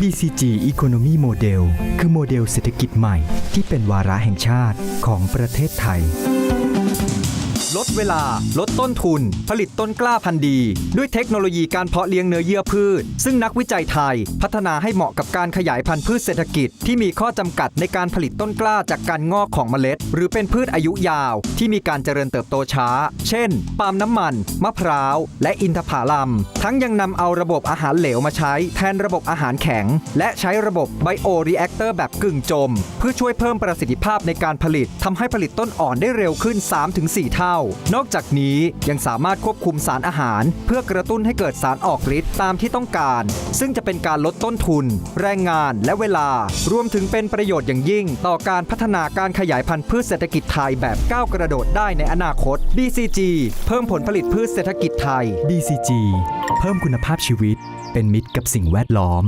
BCG Economy Model คือโมเดลเศรษฐกิจใหม่ที่เป็นวาระแห่งชาติของประเทศไทย ลดเวลา ลดต้นทุน ผลิตต้นกล้าพันธุ์ดี ด้วยเทคโนโลยีการเพาะเลี้ยงเนื้อเยื่อพืช ซึ่งนักวิจัยไทย พัฒนาให้เหมาะกับการขยายพันธุ์พืชเศรษฐกิจ ที่มีข้อจำกัดในการผลิตต้นกล้าจากการงอกของเมล็ด หรือเป็นพืชอายุยาว ที่มีการเจริญเติบโตช้า เช่น ปาล์มน้ำมัน มะพร้าว และอินทผลัม ทั้งยังนำเอาระบบอาหารเหลวมาใช้ แทนระบบอาหารแข็ง และใช้ระบบไบโอรีแอคเตอร์แบบกึ่งจม เพื่อช่วยเพิ่มประสิทธิภาพในการผลิตทำให้ผลิตต้นอ่อนได้เร็วขึ้น 3-4 เท่านอกจากนี้ยังสามารถควบคุมสารอาหาร เพื่อกระตุ้นให้เกิดสารออกฤทธิ์ตามที่ต้องการ ซึ่งจะเป็นการลดต้นทุน แรงงานและเวลา รวมถึงเป็นประโยชน์อย่างยิ่ง ต่อการพัฒนาการขยายพันธุ์พืชเศรษฐกิจไทยแบบก้าวกระโดดได้ในอนาคต BCG เพิ่มผลผลิตพืชเศรษฐกิจไทย BCG เพิ่มคุณภาพชีวิต เป็นมิตรกับสิ่งแวดล้อม